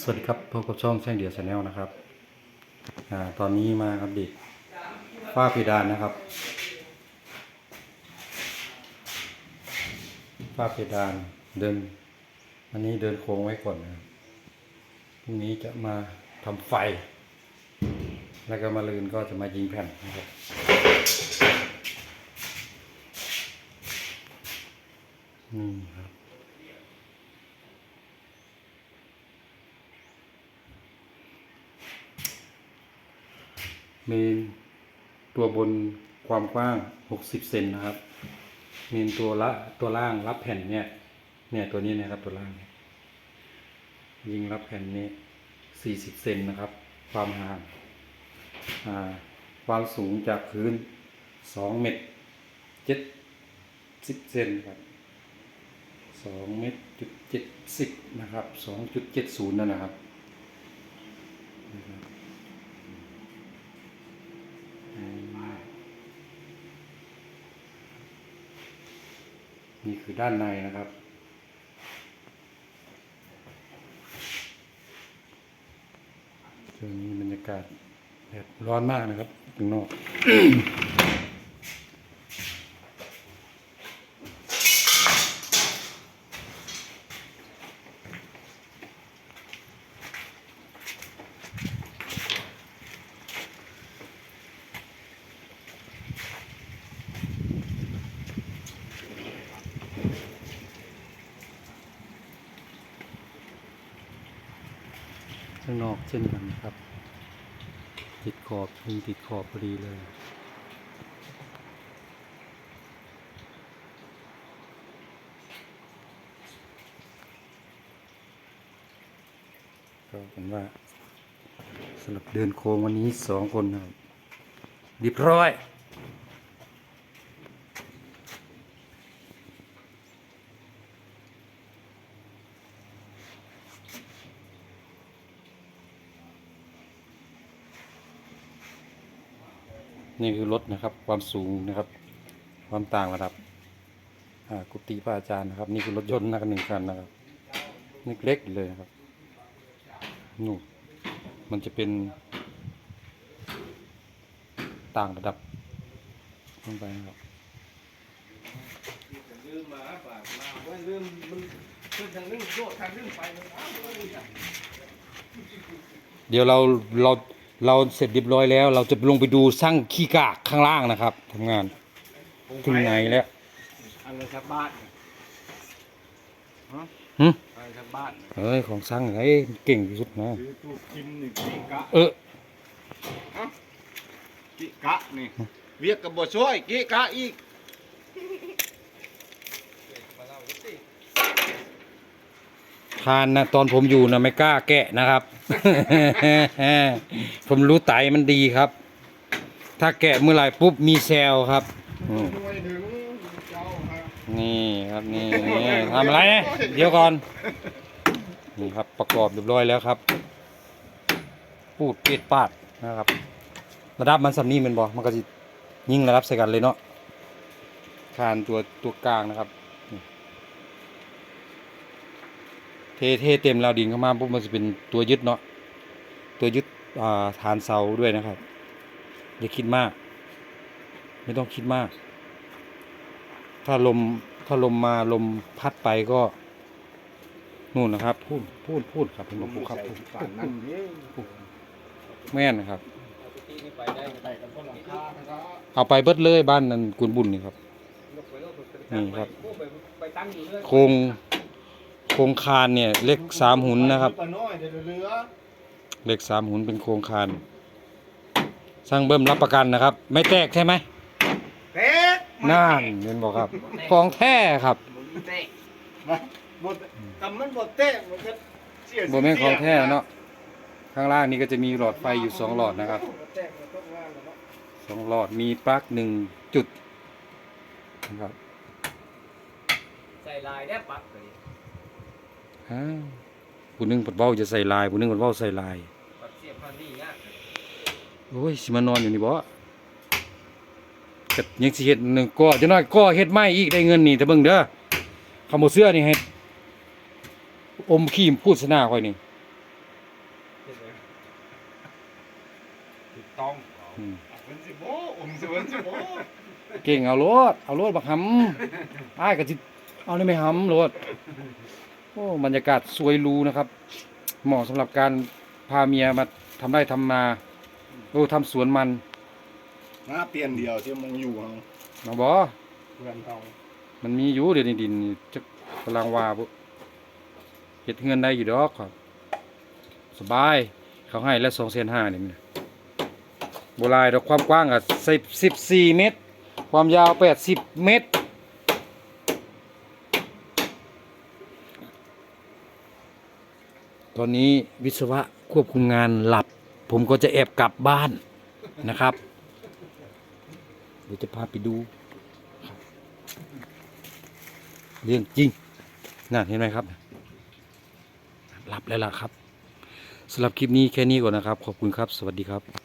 สวัสดีครับพบกับช่องแช่งเดียวชาแนลนะครับอตอนนี้มาครับดิฝ้าเพดานนะครับฝ้าเพดานเดิน อันนี้เดินโค้งไว้ก่อนนะครับพรุ่งนี้จะมาทำไฟ แล้วก็มาลืนก็จะมายิงแผ่นนะครับนี่ครับ เมนตัวบนความกว้าง 60 เซนนะครับ เมนตัวละตัวล่างรับแผ่นเนี่ย เนี่ยตัวนี้นะครับตัวล่าง ยิงรับแผ่นนี้ 40 เซนนะครับ ความห่างความสูงจากพื้น 2 เมตร70เซนครับ2เมตรจุด70นะครับ2.70นั่นนะครับ นี่คือด้านในนะครับ ช่วงนี้บรรยากาศแดดร้อนมากนะครับข้างนอก ข้างนอกเช่นกันครับ ติดขอบมีติดขอบพอดีเลย ก็เป็นว่าสำหรับเดินโค้งวันนี้สองคนนะครับเรียบร้อย นี่คือรถนะครับ ความสูงนะครับ ความต่างระดับกุฏิพระอาจารย์นะครับ นี่คือรถยนต์นะครับหนึ่งคันนะครับนี่เล็กเลยนะครับนู่นมันจะเป็น ต่างระดับลงไปครับลืมมาฝากมาไว้ลืมมันขึ้นทางนึงโยดทางนึงไปเดี๋ยวเราเรา เราเสร็จเรียบร้อยแล้ว เราจะลงไปดูช่างขี้กากข้างล่างนะครับทำงานถึงไหนแล้วอันละสักบ้านฮะหึอันละสักบ้านเฮ้ยของช่างไอ้เก่งที่สุดนะคือตู้กินนี่กิกะเออกิกะนี่เวียกกับบ่ช่วยกิกะอีก ทานนะตอนผมอยู่นะไม่กล้าแกะนะครับ ผมรู้ไตมันดีครับ ถ้าแกะเมื่อไหร่ปุ๊บมีแซลครับนี่ครับนี่นี่ทำอะไรเนี่ยเดี๋ยวก่อนนี่ครับประกอบเรียบร้อยแล้วครับ ปูดเปีดปาดนะครับ ระดับมันสำนีมันบอมันก็จะยิ่งระดับใส่กันเลยเนาะคานตัวตัวกลางนะครับนี่ เทเทเต็มแล้วดินเข้ามาปุ๊บมันจะเป็นตัวยึดเนาะตัวยึดอ่าฐานเสาด้วยนะครับ อย่าคิดมาก ไม่ต้องคิดมาก ถ้าลมถ้าลมมาลมพัดไปก็นู่นนะครับพูดพูดพูดครับผมบอกพูดครับพูดฝ่านนั่นเด้แม่นนะครับที่นี่ไปได้ไปกันบนหลังคานะครับ เอาไปเบิดเลยบ้านนั้นกุนบุญนี่ครับยกไปยกไปนี่ครับไปไปตั้งอยู่เรื่อยโครง โครงคานเนี่ยเล็กสามหุนนะครับปลาน้อยเดี๋ยวเรือเล็กสามหุนเป็นโครงคานสร้างเบิ้มรับประกันนะครับ ไม่แตกใช่ไหมเต๊กน่านเห็นบอกครับของแท้ครับเต๊กมาบดกำมันบดเต๊กมันก็เสียโบแม่นของแท้เนาะข้างล่างนี้ก็จะมีหลอดไฟอยู่สองหลอดนะครับเต๊กมันต้องว่างแล้วเนาะสองหลอดมีปลั๊กหนึ่งจุดนะครับใส่ลายได้ปักเลยอ้าว ผู้นึ่งปดเบ้าจะใส่ลายผู้นึ่งปดเบ้าใส่ลายโอ้ยสิมานอนอยู่นี่บ่ต่ยังสิเห็ดหนึ่งก็จะน้อยก็เห็ดไม้อีกได้เงินนี่แต่เบิ่งเด้อขโมยเสื้อนี่เห็ดอมขี้พูดสนาค่อยนี่ต้องเก่งเอารถเอารถบักหำอ้ายก็สิเอาได้ไหมหำรถ โอ้บรรยากาศสวยหรูนะครับ เหมาะสำหรับการพาเมียมาทำไร่ทำนาโอ้ทำสวนมันหน้าเปลี่ยนเดียวที่มองอยู่เฮาเนาะบ่เพื่อนเฮามันมีอยู่เดี๋ยวนี้ดินจะกำลังว่าบ่เฮ็ดเงินได้อยู่ดอกครับ สบาย เขาให้แล้วสองเซนห้านี่มันโบรายดอกความกว้างอะสิบสิบสี่เมตร ความยาวแปดสิบเมตร ตอนนี้วิศวะควบคุมงานหลับ ผมก็จะแอบกลับบ้านนะครับ เดี๋ยวจะพาไปดูเรื่องจริงน่าเห็นไหมครับหลับแล้วล่ะครับสำหรับคลิปนี้แค่นี้ก่อนนะครับ ขอบคุณครับ สวัสดีครับ